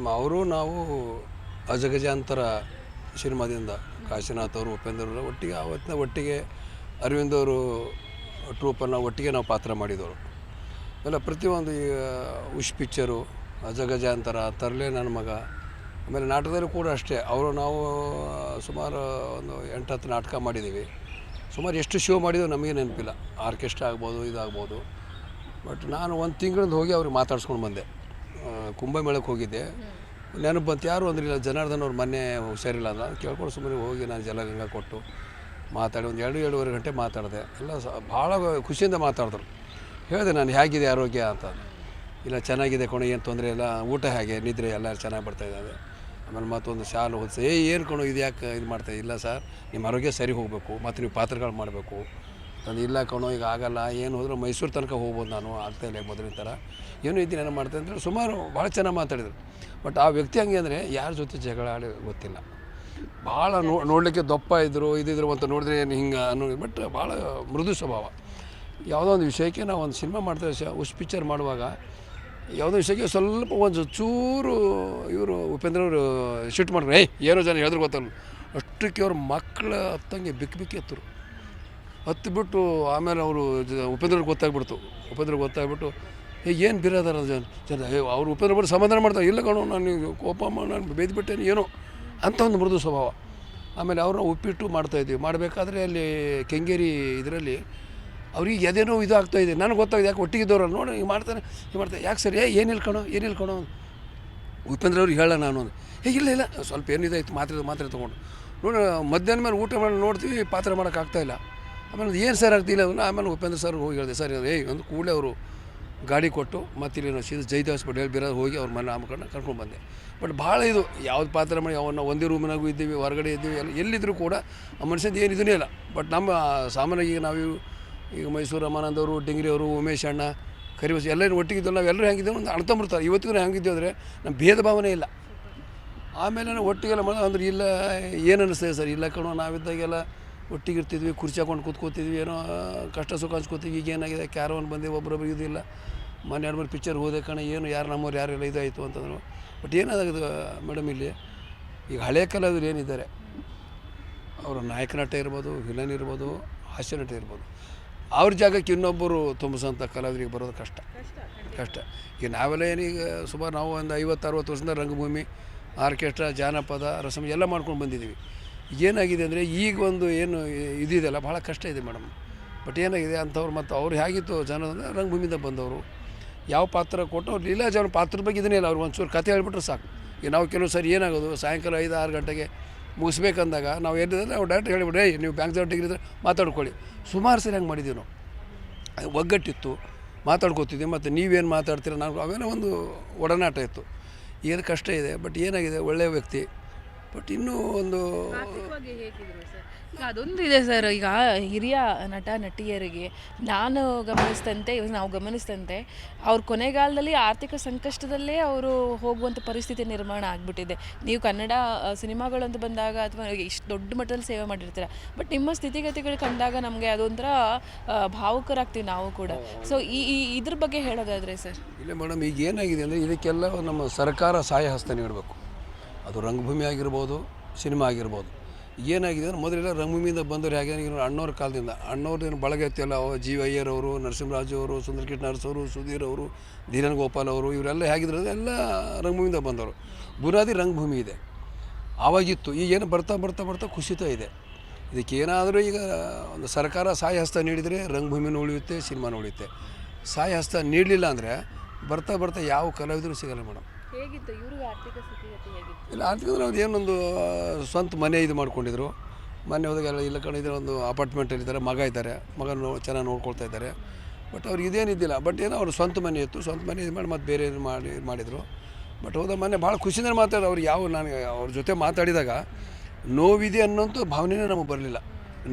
Madam, ಅವರು ನಾವು ಅಜಗಜಾಂತರ ಸಿನಿಮಾದಿಂದ ಕಾಶಿನಾಥ್ ಅವರು, ಉಪೇಂದ್ರ ಅವರು ಒಟ್ಟಿಗೆ ಆವತ್ತಿನ ಒಟ್ಟಿಗೆ ಅರವಿಂದ್ ಅವರು ಟ್ರೂಪನ್ನು ಒಟ್ಟಿಗೆ ನಾವು ಪಾತ್ರ ಮಾಡಿದವರು. ಎಲ್ಲ ಪ್ರತಿಯೊಂದು ಈಗ ಉಷ್ ಪಿಕ್ಚರು ಅಜಗಜಾಂತರ, ತರಲೆ ನನ್ನ ಮಗ, ಆಮೇಲೆ ನಾಟಕದಲ್ಲೂ ಕೂಡ ಅಷ್ಟೇ. ಅವರು ನಾವು ಸುಮಾರು ಒಂದು ಎಂಟು ಹತ್ತು ನಾಟಕ ಮಾಡಿದ್ದೀವಿ. ಸುಮಾರು ಎಷ್ಟು ಶೋ ಮಾಡಿದ್ರು ನಮಗೆ ನೆನಪಿಲ್ಲ. ಆರ್ಕೆಸ್ಟ್ರಾ ಆಗ್ಬೋದು, ಇದಾಗ್ಬೋದು. ಬಟ್ ನಾನು ಒಂದು ತಿಂಗಳಿಂದ ಹೋಗಿ ಅವ್ರಿಗೆ ಮಾತಾಡ್ಸ್ಕೊಂಡು ಬಂದೆ. ಕುಂಭಮೇಳಕ್ಕೆ ಹೋಗಿದ್ದೆ. ನೆನಪು ಬಂತು ಯಾರು ಅಂದ್ರಿಲ್ಲ, ಜನಾರ್ದನ್ ಅವ್ರು ಮೊನ್ನೆ ಹುಷಾರಿಲ್ಲ ಅಂತ ಕೇಳ್ಕೊಂಡು ಸುಮ್ಮನೆ ಹೋಗಿ ನಾನು ಜಲಗಂಗಾ ಕೊಟ್ಟು ಮಾತಾಡಿ ಒಂದು ಎರಡು, ಎರಡೂವರೆ ಗಂಟೆ ಮಾತಾಡಿದೆ. ಎಲ್ಲ ಸ, ಭಾಳ ಖುಷಿಯಿಂದ ಮಾತಾಡಿದ್ರು. ಹೇಳಿದೆ ನಾನು ಹೇಗಿದೆ ಆರೋಗ್ಯ ಅಂತ. ಇಲ್ಲ ಚೆನ್ನಾಗಿದೆ ಕೊಣ, ಏನು ತೊಂದರೆ ಇಲ್ಲ, ಊಟ ಹೇಗೆ, ನಿದ್ರೆ ಎಲ್ಲ ಚೆನ್ನಾಗಿ ಬರ್ತಾ ಇದ್ದಾವೆ ಆಮೇಲೆ ಮತ್ತೊಂದು ಶಾಲು ಹೊದಿಸಿ, ಏ ಏನು ಕೊಣೋ ಇದು ಯಾಕೆ ಇದು ಮಾಡ್ತಾ ಇಲ್ಲ ಸರ್? ನಿಮ್ಮ ಆರೋಗ್ಯ ಸರಿ ಹೋಗಬೇಕು, ಮತ್ತು ನೀವು ಪಾತ್ರಗಳು ಮಾಡಬೇಕು. ನಾನು ಇಲ್ಲ ಕಣೋ, ಈಗ ಆಗಲ್ಲ, ಏನು ಹೋದರೂ ಮೈಸೂರು ತನಕ ಹೋಗ್ಬೋದು ನಾನು, ಆಗ್ತಾ ಇಲ್ಲ ಮೊದಲಿನ ಥರ. ಏನು ಇದ್ದೀನಿ, ಏನೋ ಮಾಡ್ತೇನೆ ಅಂದರೆ ಸುಮಾರು ಭಾಳ ಚೆನ್ನಾಗಿ ಮಾತಾಡಿದರು. ಬಟ್ ಆ ವ್ಯಕ್ತಿ ಹಂಗೆ ಅಂದರೆ ಯಾರ ಜೊತೆ ಜಗಳ ಆಡಿ ಗೊತ್ತಿಲ್ಲ. ಭಾಳ ನೋ, ನೋಡಲಿಕ್ಕೆ ದಪ್ಪ ಇದ್ದರು ಇದಿದ್ರು ಅಂತ ನೋಡಿದ್ರೆ ಏನು ಹಿಂಗೆ ಅನ್ನೋ ಬಟ್ ಭಾಳ ಮೃದು ಸ್ವಭಾವ. ಯಾವುದೋ ಒಂದು ವಿಷಯಕ್ಕೆ ನಾವು ಒಂದು ಸಿನಿಮಾ ಮಾಡ್ತಾ ಉಸ್ ಪಿಕ್ಚರ್ ಮಾಡುವಾಗ ಯಾವುದೋ ವಿಷಯಕ್ಕೆ ಸ್ವಲ್ಪ ಒಂದು ಚೂರು ಇವರು ಉಪೇಂದ್ರ ಅವರು ಶೂಟ್ ಮಾಡ್ರು ಏಯ್, ಏನೋ ಜನ ಹೇಳಿದ್ರು ಗೊತ್ತಲ್ಲ. ಅಷ್ಟಕ್ಕೆ ಅವ್ರ ಮಕ್ಕಳ ಹತ್ತಂಗೆ ಬಿಕ್ಕಿ ಬಿಕ್ಕಿ ಹತ್ತರು ಹತ್ತು ಬಿಟ್ಟು ಆಮೇಲೆ ಅವರು ಉಪೇಂದ್ರವ್ರಿಗೆ ಗೊತ್ತಾಗ್ಬಿಡ್ತು. ಉಪೇಂದ್ರ ಗೊತ್ತಾಗ್ಬಿಟ್ಟು, ಏ, ಏನು ಬಿರೋದಾರ ಜನ ಜನ ಅವ್ರು ಉಪೇಂದ್ರ ಸಮಾಧಾನ ಮಾಡ್ತಾರೆ. ಇಲ್ಲ ಕಣೋ, ನಾನು ಕೋಪ ನಾನು ಬೇಯ್ದುಬಿಟ್ಟೇನೆ, ಏನೋ, ಅಂತ ಒಂದು ಮೃದು ಸ್ವಭಾವ. ಆಮೇಲೆ ಅವ್ರನ್ನ ಉಪ್ಪಿಟ್ಟು ಮಾಡ್ತಾಯಿದ್ದೀವಿ ಮಾಡಬೇಕಾದ್ರೆ ಅಲ್ಲಿ ಕೆಂಗೇರಿ ಇದರಲ್ಲಿ ಅವ್ರಿಗೆ ಎದೇನೋ ಇದು ಆಗ್ತಾ ಇದೆ. ನನಗೆ ಗೊತ್ತಾಗಿದೆ, ಯಾಕೆ ಒಟ್ಟಿಗಿದ್ದವ್ರಲ್ಲ, ನೋಡಿ, ಹಿಂಗೆ ಮಾಡ್ತಾನೆ, ಹಿಂಗೆ ಮಾಡ್ತಾರೆ ಯಾಕೆ ಸರಿ, ಏ, ಏನಿಲ್ಲ ಕಣೋ ಏನಿಲ್ಲ ಕಣೋ ಉಪೇಂದ್ರ ಅವ್ರಿಗೆ ಹೇಳ ನಾನು ಹೇ ಇಲ್ಲ ಇಲ್ಲ, ಸ್ವಲ್ಪ ಏನಿದಾಯ್ತು, ಮಾತ್ರೆ ಮಾತ್ರೆ ತೊಗೊಂಡು. ನೋಡಿ, ಮಧ್ಯಾಹ್ನ ಮೇಲೆ ಊಟ ಮಾಡಿ ನೋಡ್ತೀವಿ, ಪಾತ್ರೆ ಮಾಡೋಕ್ಕಾಗ್ತಾ ಇಲ್ಲ. ಆಮೇಲೆ ಏನು ಸರ್ ಆಗ್ತಿಲ್ಲ ಅಂದ್ರೆ ಆಮೇಲೆ ಉಪೇಂದ್ರ ಸರ್ ಹೋಗಿ ಹೇಳಿದೆ, ಸರ್ ಏಯ್ ಒಂದು ಕೂಡಲೇ ಅವರು ಗಾಡಿ ಕೊಟ್ಟು ಮತ್ತೆ ಇಲ್ಲಿ ನಾವು ಸೀದಾ ಜೈದ ಹೇಳಿ ಬಿರೋದು ಹೋಗಿ ಅವ್ರ ಮನೆ ನಾಮಕರಣ ಕರ್ಕೊಂಡು ಬಂದೆ. ಬಟ್ ಭಾಳ ಇದು, ಯಾವ್ದು ಪಾತ್ರ ಮಾಡಿ, ಅವನ್ನ ಒಂದೇ ರೂಮಿನಾಗೂ ಇದ್ದೀವಿ, ಹೊರಗಡೆ ಇದ್ದೀವಿ, ಎಲ್ಲ ಎಲ್ಲಿದ್ದರೂ ಕೂಡ ಆ ಮನುಷ್ಯನ ಏನು ಇದನ್ನೇ ಇಲ್ಲ. ಬಟ್ ನಮ್ಮ ಸಾಮಾನ್ಯವಾಗಿ ಈಗ ನಾವು ಈಗ ಮೈಸೂರು ರಮಾನಂದ್ ಅವರು ಡಿಂಗ್ರಿ ಅವರು, ಉಮೇಶ್ ಅಣ್ಣ ಕರಿಬಸ್ ಎಲ್ಲರೂ ನಾವು ಎಲ್ಲರೂ ಹೆಂಗಿದ್ದೇವೆ ಒಂದು ಅಣ್ತಂಬಿಡ್ತಾರೆ ಇವತ್ತಿಗೂ ಹೆಂಗಿದ್ದೇವೆ ಅಂದರೆ ನಮ್ಮ ಭೇದ ಭಾವನೆ ಇಲ್ಲ. ಆಮೇಲೆ ಒಟ್ಟಿಗೆಲ್ಲ ಮಾಡೋದು ಅಂದ್ರೆ ಇಲ್ಲ, ಏನು ಅನ್ನಿಸ್ತದೆ ಸರ್? ಇಲ್ಲ ಕಣೋ, ನಾವಿದ್ದಾಗೆಲ್ಲ ಒಟ್ಟಿಗೆ ಇರ್ತಿದ್ವಿ ಕುರ್ಚಿ ಹಾಕೊಂಡು ಕೂತ್ಕೋತಿದ್ವಿ ಏನೋ ಕಷ್ಟ ಸುಖ ಹಂಚ್ಕೋತೀವಿ ಈಗ ಏನಾಗಿದೆ ಕ್ಯಾರವನ್ ಬಂದು ಒಬ್ಬರೊಬ್ರಿಗೆ ಇದಿಲ್ಲ. ಮೊನ್ನೆ ಎರಡು ಮೂರು ಪಿಕ್ಚರ್ ಹೋದೆ ಕಣ ಏನು ಯಾರು ನಮ್ಮವ್ರು ಯಾರೆಲ್ಲ ಇದಾಯಿತು ಅಂತಂದ್ರು. ಬಟ್ ಏನಾಗಿದೆ ಮೇಡಮ್ ಇಲ್ಲಿ ಈಗ ಹಳೆ ಕಲಾವಿದರು ಏನಿದ್ದಾರೆ ಅವರ ನಾಯಕ ನಟ ಇರ್ಬೋದು ವಿಲನ್ ಇರ್ಬೋದು ಹಾಸ್ಯ ನಟ ಇರ್ಬೋದು. ಅವ್ರ ಜಾಗಕ್ಕೆ ಇನ್ನೊಬ್ಬರು ತುಂಬಿಸೋಂಥ ಕಲಾವಿದರಿಗೆ ಬರೋದು ಕಷ್ಟ. ಕಷ್ಟ ಈಗ ನಾವೆಲ್ಲ ಏನೀಗ ಸುಮಾರು ನಾವು ಒಂದು ಐವತ್ತು ಅರವತ್ತು ವರ್ಷದಿಂದ ರಂಗಭೂಮಿ ಆರ್ಕೆಸ್ಟ್ರಾ ಜಾನಪದ ರಸಮ್ ಎಲ್ಲ ಮಾಡ್ಕೊಂಡು ಬಂದಿದ್ದೀವಿ. ಏನಾಗಿದೆ ಅಂದರೆ ಈಗ ಒಂದು ಏನು ಇದಿದೆಯಲ್ಲ ಭಾಳ ಕಷ್ಟ ಇದೆ ಮೇಡಮ್. ಬಟ್ ಏನಾಗಿದೆ ಅಂಥವ್ರು ಮತ್ತು ಅವ್ರು ಹೇಗಿತ್ತು ಜನ ಅಂದರೆ ರಂಗಭೂಮಿಯಿಂದ ಬಂದವರು. ಯಾವ ಪಾತ್ರ ಕೊಟ್ಟು ಅವ್ರು ಲೀಲಾಜ್ ಅವ್ರ ಪಾತ್ರದ ಬಗ್ಗೆ ಇದನ್ನೇ ಇಲ್ಲ, ಅವ್ರು ಒಂಚೂರು ಕತೆ ಹೇಳ್ಬಿಟ್ರೆ ಸಾಕು. ಈಗ ನಾವು ಕೆಲವು ಸರಿ ಏನಾಗೋದು, ಸಾಯಂಕಾಲ ಐದು ಆರು ಗಂಟೆಗೆ ಮುಗಿಸ್ಬೇಕಂದಾಗ ನಾವು ಎಲ್ಲಿದ್ರೆ ನಾವು ಡೈರೆಕ್ಟ್ ಹೇಳಿಬಿಡ್ರಿ ಏಯ್, ನೀವು ಬ್ಯಾಂಕ್ ಡಿಗ್ರಿ ಇದ್ರೆ ಮಾತಾಡ್ಕೊಳ್ಳಿ. ಸುಮಾರು ಸರಿ ಹಂಗೆ ಮಾಡಿದ್ದೀವಿ ನಾವು. ಒಗ್ಗಟ್ಟಿತ್ತು, ಮಾತಾಡ್ಕೋತಿದ್ವಿ ಮತ್ತು ನೀವೇನು ಮಾತಾಡ್ತೀರ ನಾವು ಅವೇನೋ ಒಂದು ಒಡನಾಟ ಇತ್ತು. ಏನು ಕಷ್ಟ ಇದೆ, ಬಟ್ ಏನಾಗಿದೆ, ಒಳ್ಳೆಯ ವ್ಯಕ್ತಿ. ಬಟ್ ಇನ್ನೂ ಒಂದು ಆರ್ಥಿಕವಾಗಿ ಹೇಗಿದ್ರು ಸರ್? ಈಗ ಅದೊಂದು ಇದೆ ಸರ್ ಈಗ ಹಿರಿಯ ನಟ ನಟಿಯರಿಗೆ ನಾನು ಗಮನಿಸಿದಂತೆ ಇವಾಗ ನಾವು ಗಮನಿಸಿದಂತೆ ಅವ್ರ ಕೊನೆಗಾಲದಲ್ಲಿ ಆರ್ಥಿಕ ಸಂಕಷ್ಟದಲ್ಲೇ ಅವರು ಹೋಗುವಂಥ ಪರಿಸ್ಥಿತಿ ನಿರ್ಮಾಣ ಆಗಿಬಿಟ್ಟಿದೆ. ನೀವು ಕನ್ನಡ ಸಿನಿಮಾಗಳಂತ ಸಿನಿಮಾಗಳು ಅಂತ ಬಂದಾಗ ಅಥವಾ ಇಷ್ಟು ದೊಡ್ಡ ಮಟ್ಟದಲ್ಲಿ ಸೇವೆ ಮಾಡಿರ್ತೀರ ಬಟ್ ನಿಮ್ಮ ಸ್ಥಿತಿಗತಿಗಳು ಕಂಡಾಗ ನಮಗೆ ಅದೊಂಥರ ಭಾವುಕರಾಗ್ತೀವಿ ನಾವು ಕೂಡ. ಸೊ ಈ ಈ ಇದ್ರ ಬಗ್ಗೆ ಹೇಳೋದಾದರೆ ಸರ್? ಇಲ್ಲ ಮೇಡಮ್ ಈಗ ಏನಾಗಿದೆ ಅಂದರೆ ಇದಕ್ಕೆಲ್ಲ ನಮ್ಮ ಸರ್ಕಾರ ಸಹಾಯ ಹಸ್ತ ನೀಡಬೇಕು. ಅದು ರಂಗಭೂಮಿ ಆಗಿರ್ಬೋದು, ಸಿನಿಮಾ ಆಗಿರ್ಬೋದು. ಏನಾಗಿದೆ ಅಂದರೆ ಮೊದಲೆಲ್ಲ ರಂಗಭೂಮಿಯಿಂದ ಬಂದವರು ಹೇಗೆ ಅಣ್ಣವ್ರ ಕಾಲದಿಂದ. ಅಣ್ಣವ್ರದ್ದು ಇತ್ತಲ್ಲ ಅವ ಜಿ ಅಯ್ಯರ್ ಅವರು, ನರಸಿಂಹರಾಜು ಅವರು ಸುಂದರ ನರ್ಸ್ ಅವರು, ಸುಧೀರ್ ಅವರು, ಧೀರನ್ ಗೋಪಾಲ್ ಅವರು, ಇವರೆಲ್ಲ ಹೇಗಿದ್ರು ಎಲ್ಲ ರಂಗಭೂಮಿಯಿಂದ ಬಂದವರು. ಬುನಾದಿ ರಂಗಭೂಮಿ ಇದೆ. ಆವಾಗಿತ್ತು, ಈಗ ಏನು ಬರ್ತಾ ಬರ್ತಾ ಬರ್ತಾ ಕುಸಿತ ಇದೆ. ಇದಕ್ಕೆ ಏನಾದರೂ ಈಗ ಒಂದು ಸರ್ಕಾರ ಸಹಾಯ ಹಸ್ತ ನೀಡಿದರೆ ರಂಗಭೂಮಿನೂ ಉಳಿಯುತ್ತೆ, ಸಿನಿಮಾನೂ ಉಳಿಯುತ್ತೆ. ಸಹಾಯ ಹಸ್ತ ನೀಡಲಿಲ್ಲ ಅಂದರೆ ಬರ್ತಾ ಬರ್ತಾ ಯಾವ ಕಲಾವಿದರು ಸಿಗಲ್ಲ ಮೇಡಮ್. ಹೇಗಿತ್ತು ಆರ್ಥಿಕ ಇಲ್ಲ ಅಂತಂದ್ರೆ ಅವ್ರು ಏನೊಂದು ಸ್ವಂತ ಮನೆ ಇದು ಮಾಡ್ಕೊಂಡಿದ್ರು. ಹೋದಾಗ ಎಲ್ಲ ಇಲ್ಲ ಕಣಿದ್ರೆ ಒಂದು ಅಪಾರ್ಟ್ಮೆಂಟಲ್ಲಿ ಇದ್ದಾರೆ, ಮಗ ಇದ್ದಾರೆ, ಮಗ ನೋ, ಚೆನ್ನಾಗಿ ನೋಡ್ಕೊಳ್ತಾ ಇದ್ದಾರೆ. ಬಟ್ ಅವ್ರು ಇದೇನಿದ್ದಿಲ್ಲ ಬಟ್ ಏನೋ ಅವ್ರು ಸ್ವಂತ ಮನೆ ಇತ್ತು, ಸ್ವಂತ ಮನೆ ಇದು ಮಾಡಿ ಮತ್ತೆ ಬೇರೆ ಇದು ಮಾಡಿ ಮಾಡಿದರು. ಬಟ್ ಹೋದ ಮೊನ್ನೆ ಭಾಳ ಖುಷಿಯಿಂದ ಮಾತಾಡೋದು ಅವ್ರು ಯಾವ ನನಗೆ ಅವ್ರ ಜೊತೆ ಮಾತಾಡಿದಾಗ, ನೋವಿದೆ ಅನ್ನೋಂಥ ಭಾವನೆನೇ ನಮಗೆ ಬರಲಿಲ್ಲ.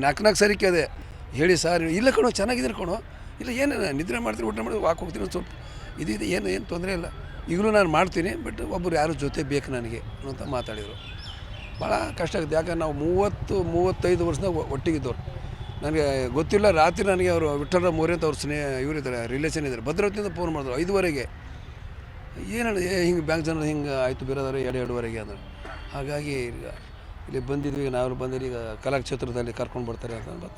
ನಾಲ್ಕು ನಾಲ್ಕು ಸರಿ ಕೇಳಿದೆ. ಹೇಳಿ ಸರ್, ಇಲ್ಲ ಕಣೋ, ಚೆನ್ನಾಗಿದ್ದೀರಿ ಕಣೋ. ಇಲ್ಲ ಏನೇನು ನಿದ್ರೆ ಮಾಡ್ತೀನಿ ಊಟ ಮಾಡಿದ್ರೆ ವಾಕ್ ಹೋಗ್ತೀನಿ ಸ್ವಲ್ಪ ಇದು ಇದು ಏನು ಏನು ತೊಂದರೆ ಇಲ್ಲ. ಈಗಲೂ ನಾನು ಮಾಡ್ತೀನಿ, ಬಟ್ ಒಬ್ಬರು ಯಾರು ಜೊತೆ ಬೇಕು ನನಗೆ ಅಂತ ಮಾತಾಡಿದರು. ಭಾಳ ಕಷ್ಟ ಆಗುತ್ತೆ. ಯಾಕಂದ್ರೆ ನಾವು ಮೂವತ್ತು, ಮೂವತ್ತೈದು ವರ್ಷದಾಗ ಒಟ್ಟಿಗಿದ್ದವ್ರು. ನನಗೆ ಗೊತ್ತಿಲ್ಲ, ರಾತ್ರಿ ನನಗೆ ಅವರು ವಿಠ್ಠಲ ಮೋರೆ ಅಂತ ಅವ್ರ ಸ್ನೇಹ, ಇವರಿದ್ದಾರೆ ರಿಲೇಷನ್ ಇದ್ದಾರೆ. ಭದ್ರಾವತಿಯಿಂದ ಫೋನ್ ಮಾಡಿದ್ರು, ಐದುವರೆಗೆ. ಏನು ಹಿಂಗೆ ಬ್ಯಾಂಕ್ ಜನ ಹಿಂಗೆ ಆಯಿತು, ಬೇರೆದವ್ರು ಎರಡು, ಎರಡುವರೆಗೆ ಅಂದ್ರೆ. ಹಾಗಾಗಿ ಈಗ ಇಲ್ಲಿ ಬಂದಿದ್ವಿ, ನಾವು ಬಂದಿರಿ ಈಗ ಕಲಾಕ್ಷೇತ್ರದಲ್ಲಿ ಕರ್ಕೊಂಡು ಬರ್ತಾರೆ ಅಂತ